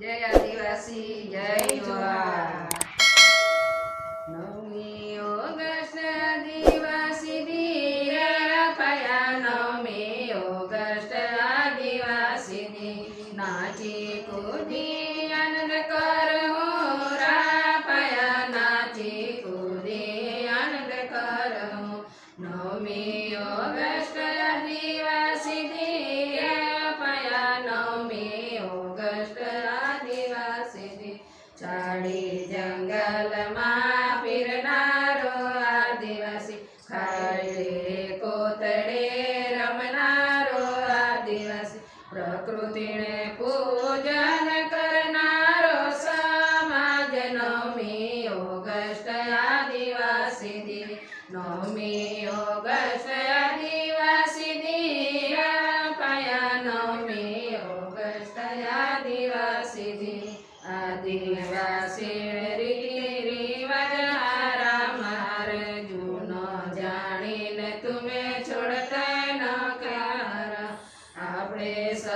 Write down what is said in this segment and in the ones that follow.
જય આદિવાસી, જય જુહાર નવમી ઓગસ્ટ આદિવાસી દી પયા નવમી ઓગસ્ટ આદિવાસી દી નાચી કૂદી આનંદ કરહો રાપયા નાચી કૂદી આનંદ કરહો. નવમી ચાડી જંગલમાં ફિરનારો આદિવાસી ખાડે કોતડે રમનારો આદિવાસી પ્રકૃતિને પૂજન કરનારો સમાજ નવમી ઓગસ્ટ આદિવાસી દિન નવમી ઓગસ્ટ આદિવાસી દિન પાયા નવમી ઓગસ્ટ આદિવાસી દિન આદિવાસી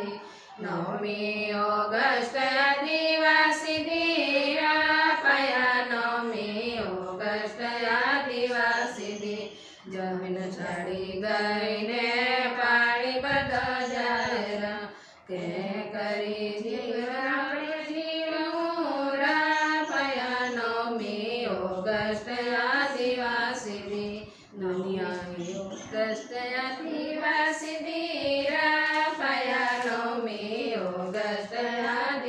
દી નવમી ઓગસ્ટ આદિવાસી દી પયા. નવમી ઓગસ્ટ આદિવાસી દી જમીન છાડી ગઈને પાણી બધા જાય. કે કરી જીવન આપણે જીવવું રા પયા. નવમી ઓગસ્ટ આદિવાસી દી દુનિયાની ઓગસ્ટ આદિવાસી દી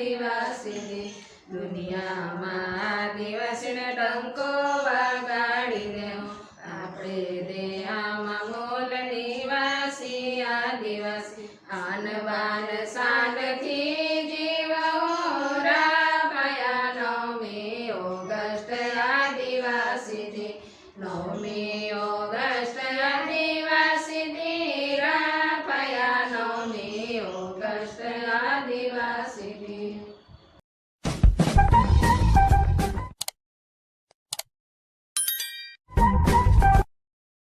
આદિવાસીની દુનિયામાં આદિવાસીને ટંકો વગાડીને આપણે દેહામાં મૂળ નિવાસી આદિવાસી આન બાન સાંડથી નવમી ઓગસ્ટ આદિવાસીથી નવમી ઓગસ્ટ